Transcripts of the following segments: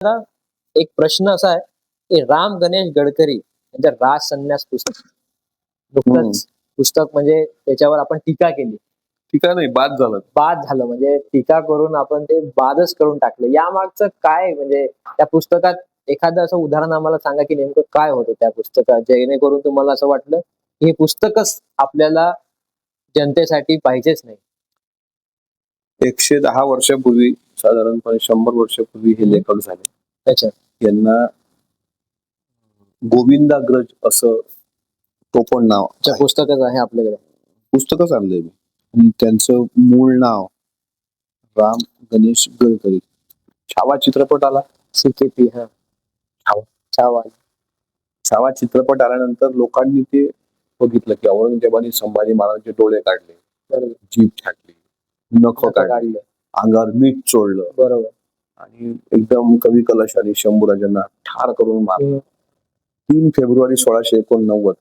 एक प्रश्न असा आहे की राम गणेश गडकरी यांचं राज संन्यास पुस्तक. नुकतंच पुस्तक म्हणजे त्याच्यावर आपण टीका केली. ठिकाण नाही बाद झालं. बाद झालं. म्हणजे टीका करून आपण ते बादच करून टाकलं. या मागचं काय म्हणजे त्या पुस्तकात एखादं असं उदाहरण आम्हाला सांगा की नेमकं काय होतं त्या पुस्तकात जेणेकरून तुम्हाला असं वाटलं की हे पुस्तकच आपल्याला जनतेसाठी पाहिजेच नाही. एकशे दहा वर्षापूर्वी साधारणपणे शंभर वर्षापूर्वी हे लेखक झाले. त्याच्यात यांना गोविंदाग्रज असं टोपण नाव त्या पुस्तकच आहे आपल्याकडे. पुस्तकच आणलंय मी. आणि त्यांचं मूळ नाव राम गणेश गडकरी. छावा चित्रपट आला. सीकेपी हा. छावा. छावा. छावा चित्रपट आल्यानंतर लोकांनी ते बघितलं की औरंगजेबाने संभाजी महाराजांचे डोळे काढले. जीभ छाटली. नख काढली अंगावर मीठ चोळलं. बरोबर. आणि एकदम कवी कलशाने शंभूराजांना ठार करून मारलं. तीन फेब्रुवारी सोळाशे एकोणनव्वद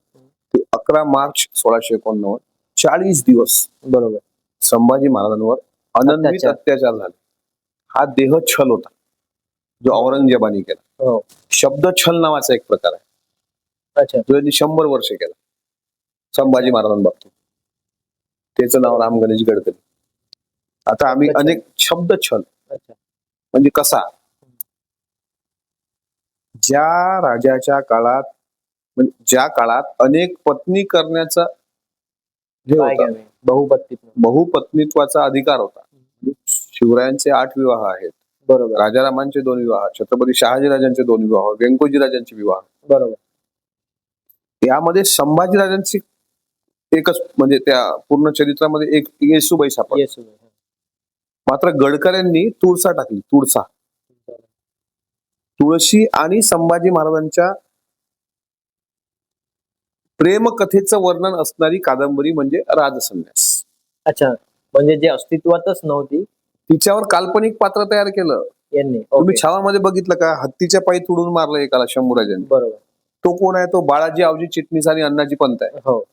ते अकरा मार्च सोळाशे एकोणनव्वद चाळीस दिवस बरोबर. संभाजी महाराजांवर अनन्वित अत्याचार. झाले. हा देह छल होता. जो औरंगजेबाने केला. हो. शब्द छल नावाचा एक प्रकार आहे. अच्छा. जो यांनी शंभर वर्ष केला. संभाजी महाराजांबाबतीत. त्याचं नाव राम गणेश गडकरी. आता आम्ही. अनेक शब्द छल. म्हणजे कसा? ज्या राजाच्या काळात म्हणजे ज्या काळात अनेक पत्नी करण्याचा बहुपत्तीत बहुपत्नीत्वाचा अधिकार होता. शिवरायांचे आठ विवाह आहेत. बरोबर. राजारामांचे दोन विवाह छत्रपती शहाजीराजांचे दोन विवाह व्यंकोजीराजांचे विवाह. बरोबर. यामध्ये संभाजीराजांची एकच म्हणजे त्या पूर्ण चरित्रामध्ये एक येसुबाई सापड मात्र गडकऱ्यांनी तुळसा टाकली तुळसा. तुळशी आणि संभाजी महाराजांच्या प्रेमकथेचं वर्णन असणारी कादंबरी म्हणजे राजसन्यास. अच्छा म्हणजे जे अस्तित्वातच नव्हती. तिच्यावर काल्पनिक पात्र तयार केलं. यांनी तुम्ही. छावामध्ये बघितलं का? हत्तीच्या पायी तुडून मारलं एकाला शंभूराजांनी. बरोबर. तो कोण आहे? तो बाळाजी आवजी चिटणीस आणि अण्णाजी पंत आहे. हो.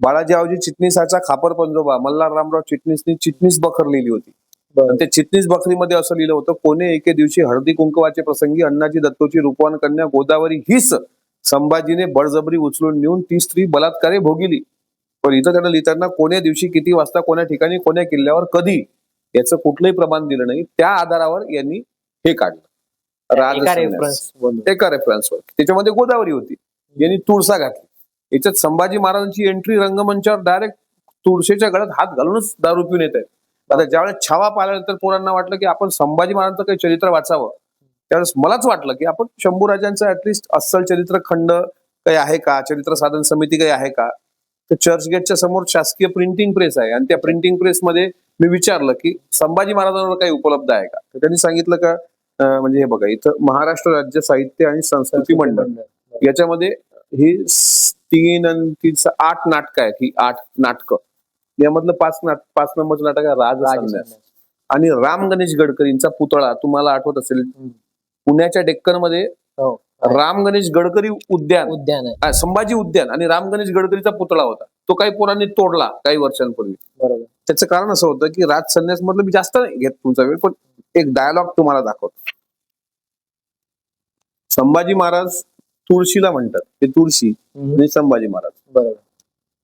बाळाजी आवजी चिटणीसाचा खापर पंजोबा. मल्हार रामराव चिटणीसनी चिटणीस बखर लिहिली होती. आणि त्या चिटणीस बखरीमध्ये असं लिहिलं होतं कोणे एके दिवशी हळदी कुंकवाचे प्रसंगी अण्णाजी दत्तोची रूपवान कन्या गोदावरी हीच संभाजीने बळजबरी उचलून नेऊन ती स्त्री बलात्कारे भोगिली. पण इथं त्यानं लिहिताना कोण्या दिवशी किती वाजता कोण्या ठिकाणी कोण्या किल्ल्यावर कधी याचं कुठलंही प्रमाण दिलं नाही. त्या आधारावर यांनी हे काढलं. बोलू एका रेफरन्सवर त्याच्यामध्ये गोदावरी होती. यांनी तुळसा घातली. याच्यात संभाजी महाराजांची एंट्री रंगमंचावर डायरेक्ट तुळशीच्या गळ्यात हात घालूनच दारू पिऊन येत आहे आता ज्यावेळेस छावा पाहिल्यानंतर पोरांना वाटलं की आपण संभाजी महाराजांचं काही चरित्र वाचावं त्यावेळेस मलाच वाटलं की आपण शंभूराजांचं ऍटलिस्ट अस्सल चरित्र खंड काही आहे का? चरित्र साधन समिती काही आहे का? तर चर्चगेटच्या समोर शासकीय प्रिंटिंग प्रेस आहे आणि त्या प्रिंटिंग प्रेसमध्ये मी विचारलं की संभाजी महाराजांवर काही उपलब्ध आहे का? तर त्यांनी सांगितलं का म्हणजे हे बघा इथं महाराष्ट्र राज्य साहित्य आणि संस्कृती मंडळ याच्यामध्ये ही तीन आणि आठ नाटकं आहेत ही आठ नाटकं. यामधलं पाच नाट पाच नंबरचं नाटक आहे राज संन्यास. आणि राम गणेश गडकरींचा पुतळा तुम्हाला आठवत असेल पुण्याच्या डेक्कनमध्ये हो. राम गणेश गडकरी उद्यान उद्यान आहे. अं, संभाजी उद्यान आणि राम गणेश गडकरीचा पुतळा होता. तो काही पोरांनी तोडला काही वर्षांपूर्वी. बरोबर. त्याचं कारण असं होतं की राज संन्यास मधलं मी जास्त नाही घेत तुमचा वेळ पण एक डायलॉग तुम्हाला दाखवतो. संभाजी महाराज तुळशीला म्हणतात ते तुळशी हम्म. आणि संभाजी महाराज. बरोबर.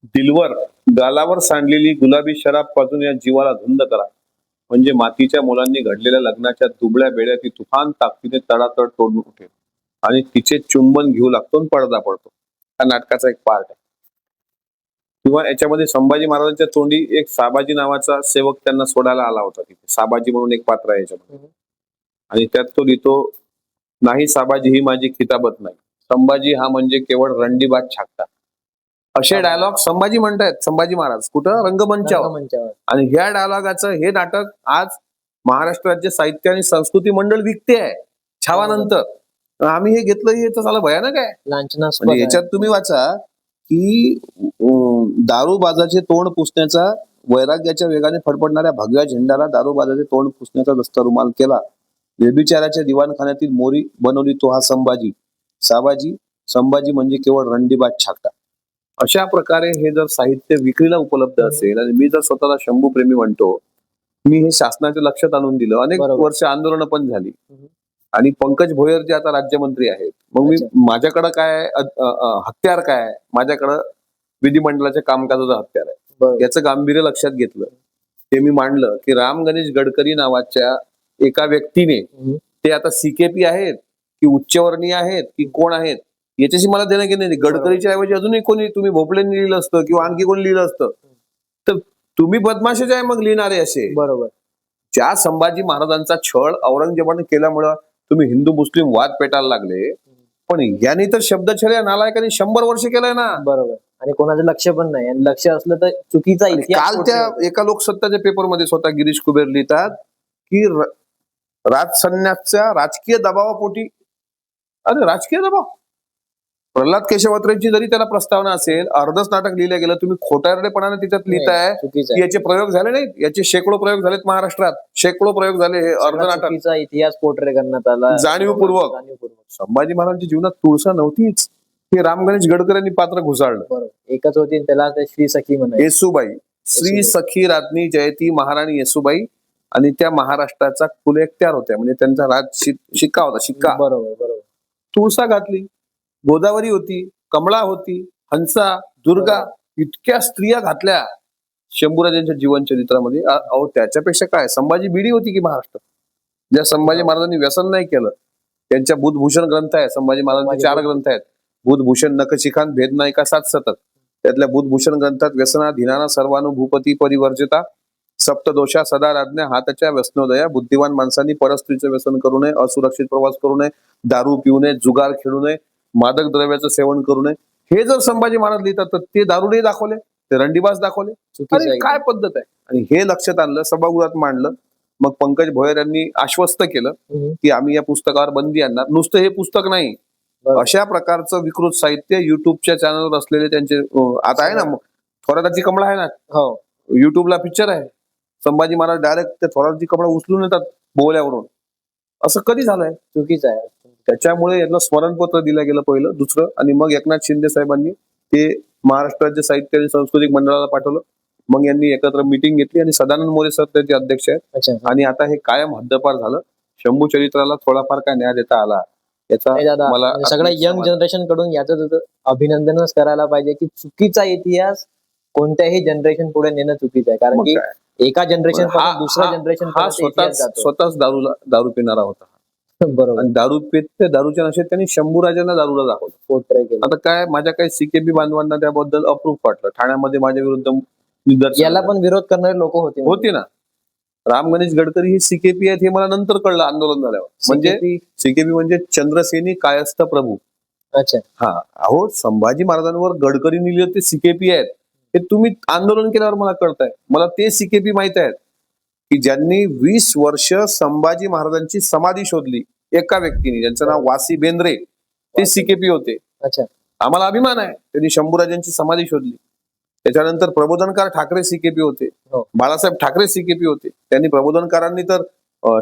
दिलवर गालावर सांडलेली गुलाबी शराब पाजून या जीवाला धुंद करा. म्हणजे मातीच्या मुलांनी घडलेल्या लग्नाच्या दुबळ्या बेळ्या ती तुफान ताकदीने तडातड तोडून उठेल. आणि तिचे चुंबन घेऊ लागतो आणि पडदा पडतो. हा नाटकाचा एक पार्ट आहे. किंवा याच्यामध्ये संभाजी महाराजांच्या तोंडी एक साबाजी नावाचा सेवक त्यांना सोडायला आला होता तिथे. साबाजी म्हणून एक पात्र आहे याच्यामध्ये. आणि त्यात तो लिहितो नाही साबाजी ही माझी खिताबत नाही. संभाजी हा म्हणजे केवळ रंडीबात छाकता. असे डायलॉग संभाजी म्हणतायत संभाजी महाराज. कुठं? रंगमंचावर. रंगमंचावर. आणि ह्या डायलॉगाचं हे नाटक आज महाराष्ट्र राज्य साहित्य आणि संस्कृती मंडळ विकते आहे. छावानंतर. आम्ही हे घेतलं हे तर झालं भयानक आहे. लांछनास्पद म्हणजे आहे. याच्यात तुम्ही वाचा की दारूबाजाचे तोंड पुसण्याचा वैराग्याच्या वेगाने फडफडणाऱ्या भगव्या झेंडाला दारूबाजाचे तोंड पुसण्याचा दस्ता रुमाल केला. व्यभिचाराच्या दिवाणखान्यातील मोरी बनवली तो हा संभाजी. साबाजी संभाजी म्हणजे केवळ रणडीबाज छाकटा अशा प्रकारे हे जर साहित्य विक्रीला उपलब्ध असेल आणि मी जर स्वतःला शंभू प्रेमी म्हणतो मी हे शासनाच्या लक्षात आणून दिलं अनेक. वर्ष आंदोलनं पण झाली. आणि पंकज भोयर जे आता राज्यमंत्री आहेत मग मी. माझ्याकडे काय हत्यार काय? माझ्याकडं विधिमंडळाच्या कामकाजाचं हत्यार आहे याचं गांभीर्य लक्षात घेतलं ते मी मांडलं की राम गणेश गडकरी नावाच्या एका व्यक्तीने. ते आता सीकेपी आहेत की उच्चवर्णीय आहेत की कोण आहेत याच्याशी मला देणं घेणं नाही. गडकरीच्या ऐवजी अजूनही कोणी तुम्ही भोपळेंनी लिहिलं असतं किंवा आणखी कोणी लिहिलं असतं तर तुम्ही बदमाशेच आहे मग लिहिणारे असे. बरोबर. ज्या संभाजी महाराजांचा छळ औरंगजेबाने केल्यामुळं तुम्ही हिंदू मुस्लिम वाद पेटायला लागले पण यांनी तर शब्दछळ या नालायकांनी शंभर वर्ष केलंय ना. बरोबर. आणि कोणाचं लक्ष पण नाही. आणि लक्ष असलं तर चुकीचा काल त्या? एका लोकसत्ताच्या पेपरमध्ये स्वतः गिरीश कुबेर लिहितात की र- राजसन्यासच्या राजकीय दबावापोटी अरे राजकीय दबाव? प्रल्हाद केशवत्रेची जरी त्याला प्रस्तावना असेल अर्धच नाटक लिहिलं गेलं तुम्ही खोटारडेपणाने त्याच्यात लिहिताय की याचे प्रयोग झाले नाहीत? याचे शेकडो प्रयोग झालेत महाराष्ट्रात. शेकडो प्रयोग झाले हे अर्ध नाटक. इतिहास पोर्ट्रे करण्यात आला. जाणीवपूर्वक. संभाजी महाराजांच्या जीवनात तुळसा नव्हतीच. हे राम गणेश गडकर यांनी पात्र घुसाळलं एकच होती त्याला श्री सखी म्हणायचे. येसुबाई. श्री सखी राज्ञी जयती महाराणी येसुबाई. आणि त्या महाराष्ट्राचा कुलेक्त्यार होत्या. म्हणजे त्यांचा राज शिक्का होता शिक्का. बरोबर बरोबर. तुळसा घातली. गोदावरी होती कमळा होती हंसा दुर्गा इतक्या स्त्रिया घातल्या शंभूराजांच्या जीवन चरित्रामध्ये अ- अहो त्याच्यापेक्षा काय? संभाजी बिडी होती की महाराष्ट्रात ज्या संभाजी महाराजांनी व्यसन नाही केलं. त्यांच्या बुधभूषण ग्रंथ आहे संभाजी महाराजांचे चार ग्रंथ आहेत. बुधभूषण नखशिखान भेद नायका सात सतत. त्यातल्या बुधभूषण ग्रंथात व्यसना धिनाना सर्वानुभूपती परिवर्जिता सप्तदोषा सदा राज्ञा हाताच्या व्यसनोदया बुद्धिवान माणसांनी परस्त्रीचं व्यसन करू नये असुरक्षित प्रवास करू नये दारू पिऊ नये जुगार खेळू नये मादक द्रव्याचं सेवन करू नये. हे जर संभाजी महाराज लिहितात तर ते दारुडे दाखवले ते रंडीबाज दाखवले. अरे. काय पद्धत आहे? आणि हे लक्षात आणलं सभागृहात मांडलं. मग पंकज भोयर यांनी आश्वस्त केलं. की आम्ही या पुस्तकावर बंदी आणणार. नुसतं हे पुस्तक नाही. अशा प्रकारचं विकृत साहित्य युट्यूबच्या चॅनलवर असलेले त्यांचे आता आहे ना थोराताची कमळा आहे ना? हो. युट्यूबला पिक्चर आहे. संभाजी महाराज डायरेक्ट त्या थोराताची कमळा उचलून येतात बोल्यावरून असं कधी झालंय? चुकीचं आहे. त्याच्यामुळे यांना स्मरणपत्र दिलं गेलं पहिलं दुसरं. आणि मग एकनाथ शिंदे साहेबांनी ते महाराष्ट्र राज्य साहित्य आणि सांस्कृतिक मंडळाला पाठवलं. मग यांनी एकत्र मिटिंग घेतली आणि सदानंद मोरे सर त्याचे अध्यक्ष आहेत. आणि आता हे कायम हद्दपार झालं. शंभू चरित्राला थोडाफार काय न्याय देता आला? याचा मला म्हणजे सगळ्या यंग. जनरेशनकडून याचं अभिनंदनच करायला पाहिजे की चुकीचा इतिहास कोणत्याही जनरेशन पुढे नेणं चुकीचं आहे. कारण की? एका जनरेशन दुसऱ्या जनरेशन हा स्वतःच स्वतःच दारूला दारू पिणारा होता. बरोबर. आणि दारू पित ते दारूच्या नशेत त्यांनी शंभू राजांना दारूला दाखवलं. आता काय माझ्या काही सीकेबी बांधवांना त्याबद्दल अप्रूप वाटलं. ठाण्यामध्ये माझ्या विरुद्ध याला पण विरोध करणारे लोक होते. होती ना. राम गणेश गडकरी ही सीकेपी आहेत हे मला नंतर कळलं आंदोलन झाल्यावर. म्हणजे सीकेपी म्हणजे चंद्रसेनी कायस्थ प्रभू. अच्छा. हा. अहो संभाजी महाराजांवर गडकरी लिहिलं ते सीकेपी आहेत. हे तुम्ही आंदोलन केल्यावर मला कळतंय. मला ते सीकेपी माहीत आहेत. की ज्यांनी वीस वर्ष संभाजी महाराजांची समाधी शोधली एका व्यक्तीने ज्यांचं नाव वासी बेंद्रे ते सीकेपी होते. अच्छा. आम्हाला अभिमान आहे त्यांनी शंभूराजांची समाधी शोधली. त्याच्यानंतर प्रबोधनकार ठाकरे सीकेपी होते. हो. बाळासाहेब ठाकरे सीकेपी होते. त्यांनी प्रबोधनकारांनी तर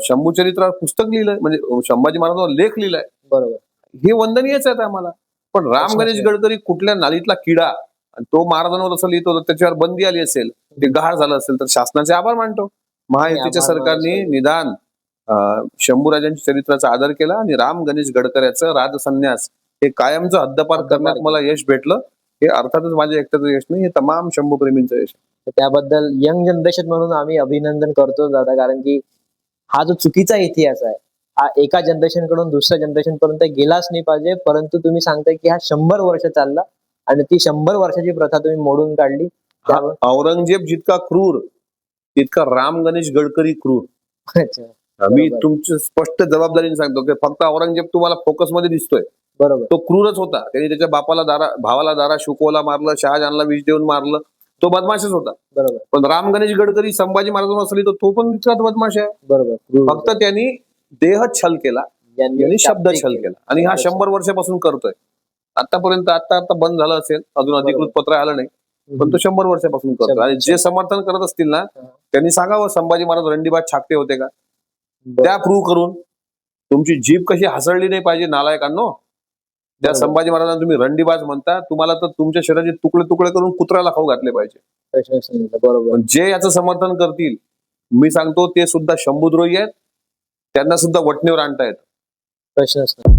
शंभू चरित्रावर पुस्तक लिहिलंय म्हणजे संभाजी महाराजांवर लेख लिहिलाय. बरोबर. हे वंदनीयच आहेत आम्हाला. पण राम गणेश. गडकरी कुठल्या नालीतला किडा आणि तो महाराजांवर असं लिहितो तर त्याच्यावर बंदी आली असेल ते गहाळ झालं असेल तर शासनाचे आभार मानतो. महायुतीच्या सरकारने. निदान शंभूराजांच्या चरित्राचा आदर केला आणि राम गणेश गडकऱ्याचं राजसन्यास हे कायमचं हद्दपार करण्यात मला यश भेटलं. हे अर्थातच माझ्या एकट्याचं यश नाही हे तमाम शंभू प्रेमींचं यश त्याबद्दल यंग जनरेशन म्हणून आम्ही अभिनंदन करतो दादा कारण की हा जो चुकीचा इतिहास आहे हा एका जनरेशनकडून दुसऱ्या जनरेशन पर्यंत गेलाच नाही पाहिजे. परंतु तुम्ही सांगताय की हा शंभर वर्ष चालला आणि ती शंभर वर्षाची प्रथा तुम्ही मोडून काढली. औरंगजेब जितका क्रूर तितका राम गणेश गडकरी क्रूर. मी. तुमच्या स्पष्ट जबाबदारीने सांगतो की फक्त औरंगजेब तुम्हाला फोकसमध्ये दिसतोय. बरोबर. तो क्रूरच होता. त्यांनी त्याच्या बापाला दारा भावाला दारा शुकोला मारलं शहाजहानला विष देऊन मारलं. तो बदमाशच होता. बरोबर. पण राम गणेश गडकरी संभाजी महाराजांवर असली तर तो पण तितकाच बदमाश आहे. बरोबर. फक्त त्यांनी देह छल केला यांनी शब्द छल केला. आणि हा. शंभर वर्षापासून करतोय. आतापर्यंत आता आता बंद झालं असेल अजून अधिकृत पत्र आलं नाही. पण तो शंभर वर्षापासून करतो आणि जे समर्थन करत असतील ना. त्यांनी सांगावं संभाजी महाराज रंडीबाज छाकटे होते का. त्या प्रूव्ह करून तुमची जीभ कशी हसळली नाही पाहिजे नालायकांनो त्या. संभाजी महाराजांना तुम्ही रंडीबाज म्हणता तुम्हाला तर तुमच्या शरीराचे तुकडे तुकडे करून कुत्र्याला खाऊ घातले पाहिजे प्रश्न. बरोबर जे याचं समर्थन करतील मी सांगतो ते सुद्धा शंभुद्रोही आहेत त्यांना सुद्धा वटणीवर आणतायत प्रश्नच नाही